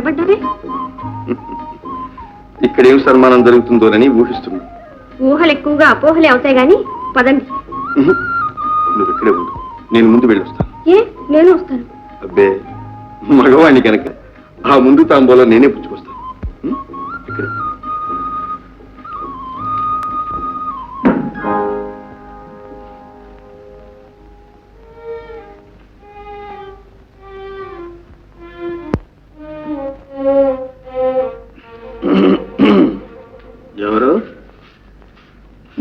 నిలబడ్డారే ఇక్కడేం సన్మానం జరుగుతుందోనని ఊహిస్తున్నాను ఊహలు ఎక్కువగా అపోహలే అవుతాయి గాని పదండి. నువ్వు ఇక్కడే ఉండు. నేను ముందు వెళ్ళొస్తాను. ఏ? నేను వస్తాను. అబ్బే మగవాణ్ణి కనుక ఆ ముందు తాంబూలం నేనే పుచ్చుకొస్తాను.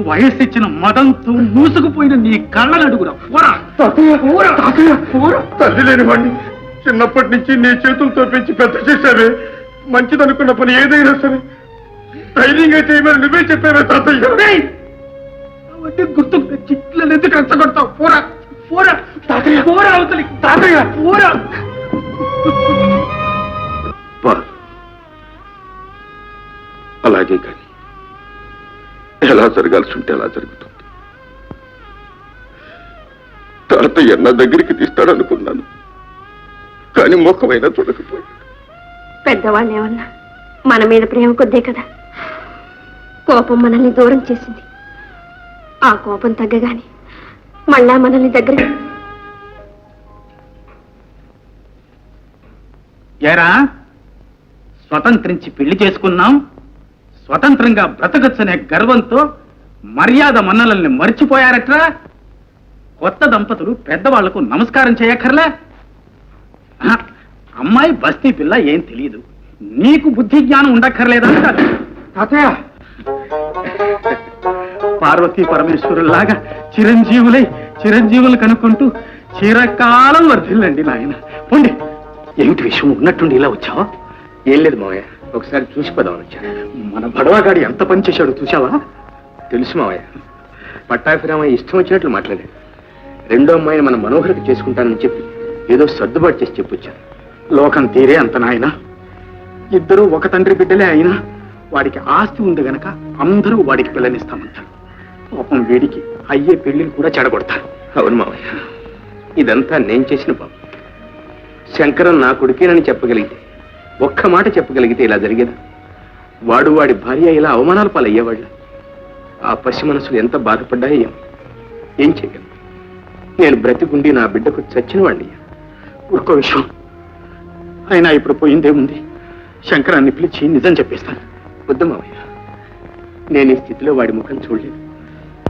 వయస్సు ఇచ్చిన మదంతో మూసుకుపోయిన నీ కళ్ళను అడుగురా పోరా. తాతయ్య. తాతయ్య తల్లి లేని వాడిని చిన్నప్పటి నుంచి నీ చేతులతో పెంచి పెద్ద చేశావే. మంచిదనుకున్న పని ఏదైనా సరే. ధైర్యంగా చేయమని నువ్వే చెప్పావే తాతయ్య! అవన్నీ గుర్తుకు తెచ్చి నన్ను ఎందుకు రెచ్చగొడతావు? పోరా. పోరా. తాతయ్య. పోరా అవతలి. తాతయ్య. పోరా. అలాగే కానీ ఎలా జరగాల్సి ఉంటే అలా జరుగుతుంది. తాతయ్య నా దగ్గరికి తీస్తాడనుకున్నాను. కానీ ముఖమైనా చూడకపోయాడు. పెద్దవాళ్ళు ఏమన్నా మన మీద ప్రేమ కొద్దే కదా? కోపం మనల్ని దూరం చేసింది. ఆ కోపం తగ్గగానే మళ్ళా మనల్ని దగ్గర ఏరా? స్వతంత్రించి పెళ్ళి చేసుకున్నాం స్వతంత్రంగా బ్రతకచ్చనే గర్వంతో మర్యాద మన్నలల్ని మర్చిపోయారట్రా? కొత్త దంపతులు పెద్దవాళ్ళకు నమస్కారం చేయక్కర్లే? ఆ, అమ్మాయి బస్తీ పిల్ల ఏం తెలియదు నీకు బుద్ధి జ్ఞానం ఉండక్కర్లేదా అంటారు. తాతయ్య! పార్వతీ పరమేశ్వరులాగా చిరంజీవులై చిరంజీవులు కనుక్కుంటూ చిరకాలం వర్ధిల్లండి నాయన. పోండి. ఏమిటి విషయం? ఉన్నట్టుండి ఇలా వచ్చావా? ఏం లేదు మావయ్య. ఒకసారి చూసి పోదామని వచ్చాను. మన బడవాగాడు ఎంత పని చేశాడు చూసావా తెలుసు మావయ్య. పట్టాభిరామయ్య ఇష్టం వచ్చినట్లు మాట్లాడాడు. రెండో అమ్మాయిని మన మనోహరికి చేసుకుంటానని చెప్పి ఏదో సర్దుబాటు చేసి చెప్పొచ్చాను లోకం తీరే అంత నాయన. ఇద్దరూ ఒక తండ్రి బిడ్డలే అయినా వాడికి ఆస్తి ఉంది గనక అందరూ వాడికి పిల్లనిస్తామంటారు. పాపం వీడికి అయ్యే పెళ్ళిని కూడా చెడగొడతారు. అవును మావయ్య. ఇదంతా నేను చేసిన పాపం. శంకరం నా కొడుకేనని చెప్పగలిగితే ఒక్క మాట చెప్పగలిగితే ఇలా జరిగేదా? వాడు వాడి భార్య ఇలా అవమానాల పాలయ్యేవాళ్ళ. ఆ పసి మనసులు ఎంత బాధపడ్డాయో ఏమో. ఏం చేయగలను నేను బ్రతికుండి నా బిడ్డకు చచ్చిన వాడిని ఒక్క విషయం. అయినా ఇప్పుడు పోయిందేముంది శంకరాన్ని పిలిచి నిజం చెప్పేస్తాను. వద్దు మావయ్య. నేను ఈ స్థితిలో వాడి ముఖం చూడలేదు.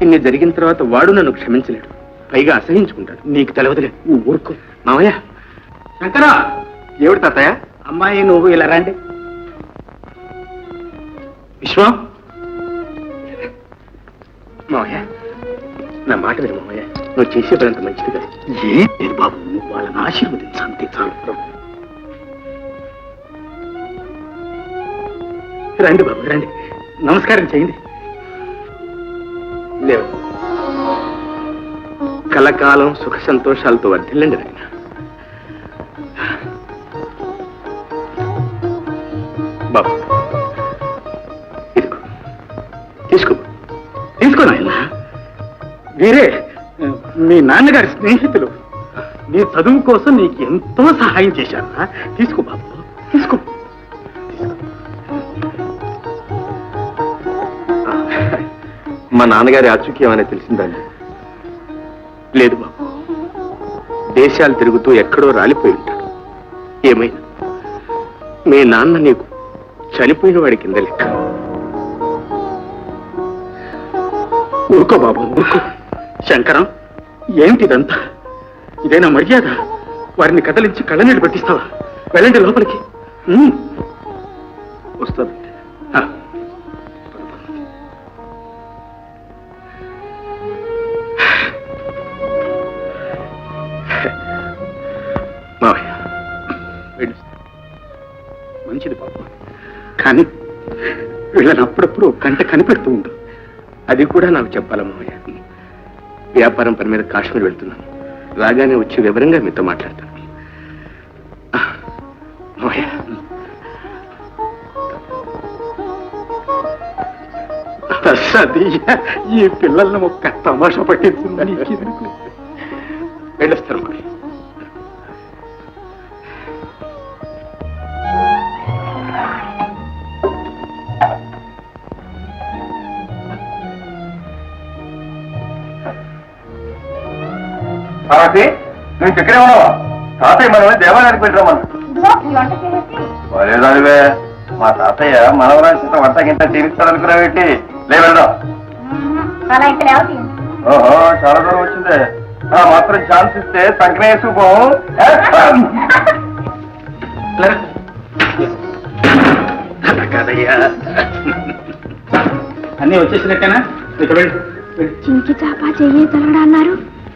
ఇన్ని జరిగిన తర్వాత వాడు నన్ను క్షమించలేడు. పైగా అసహించుకుంటాడు. నీకు తెలవదులే. నువ్వు ఊరుకో. మావయ్య. శంకరా! ఏమిటి తాతయ్య? అమ్మాయి నువ్వు ఇలా రండి. విశ్వం? మామయ్య నా మాట విను మామయ్య నువ్వు చేసే పని అంత మంచిది కదా. ఏ లేదు బాబు? నువ్వు వాళ్ళని ఆశీర్వదించు. అంతే చాలు. రండి బాబు రండి. నమస్కారం చేయండి. లేవు. కలకాలం సుఖ సంతోషాలతో వర్ధిల్లండి నాయన. తీసుకో. తీసుకో నాయన. వీరే మీ నాన్నగారి స్నేహితులు. నీ చదువు కోసం నీకు ఎంతో సహాయం చేశారా. తీసుకో బాబు. తీసుకో. మా నాన్నగారి ఆచూక్యం అనేది తెలిసిందండి లేదు బాబు. దేశాలు తిరుగుతూ ఎక్కడో రాలిపోయి ఉంటాడు ఏమైనా? మీ నాన్న నీకు చనిపోయిన వాడి కింద లెక్క. ఊరుకో బాబు ఊరుకో. శంకరం ఏమిటిదంతా? ఇదేనా మర్యాద? వారిని కదలించి కళ్ళనీళ్ళు పెట్టిస్తావా? వెళ్ళండి లోపలికి. ఉమ్. వస్తుంది. ఆ. మంచిది బాబు. కానీ వీళ్ళని అప్పుడప్పుడు గంట కనిపెడుతూ ఉంటాం అది కూడా నాకు చెప్పాలా వ్యాపారం పని మీద కాశ్మీర్ వెళ్తున్నాను. రాగానే వచ్చి వివరంగా మీతో మాట్లాడతాను. ఈ పిల్లల్ని ఒక్క తమాషా పట్టించిందని వెళ్ళొస్తారు మరి పార్వతి నువ్వు ఇక్కడే ఉన్నావా? తాతయ్య మనమే దేవాలయానికి పెట్టిరమ్మను లేదానివే మా తాతయ్య మనవరాజు చేత వంట లే వెళ్దాం. అలా ఇక్కడ ఎవరు ఓహో చాలా దూరం వచ్చిందే. ఆ మాత్రం ఛాన్స్ ఇస్తే సంకనే వేసుకుపోం అలా కాదయ్యా. అన్నీ వచ్చేసినట్టేనా? ఇక వెళ్ళు. చింకి చాపా చెయ్యి తలగడా అన్నారు.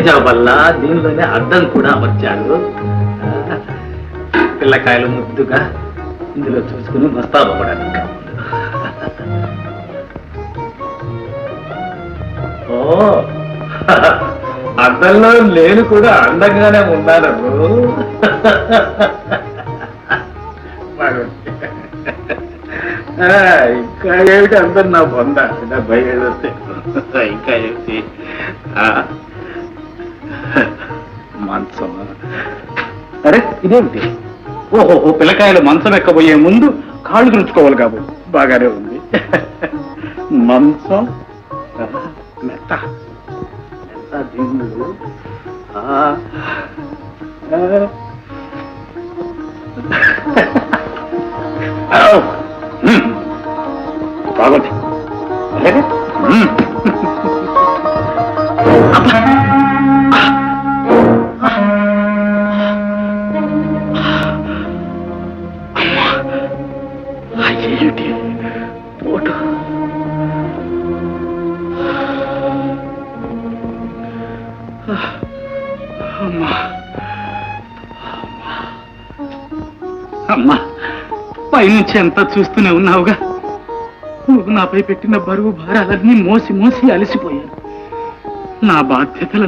ఇది వల్ల దీనిలోనే అద్దం కూడా అమర్చాడు పిల్లకాయలు ముద్దుగా ఇందులో చూసుకుని కూడా ఓ అద్దంలో నేను కూడా అందంగానే ఉన్నాను ఆ, ఇంకా ఏమిటి అందరు నా బొంద? డెబ్బై ఏళ్ళు వస్తే ఇంకా ఏమిటి? మంచం అరే ఇదేమిటి? ఓహో పిల్లకాయలు మంచం ఎక్కబోయే ముందు కాళ్ళు తుడుచుకోవాలి కాబు. బాగానే ఉంది. మంచం మెత్త. మెత్త దిండు. Oh! అమ్మా. అమ్మా. పైనుంచి ఎంత చూస్తూనే ఉన్నావుగా? నువ్వు నాపై పెట్టిన బరువు భారాలన్నీ మోసి మోసి అలసిపోయాను నా బాధ్యతలు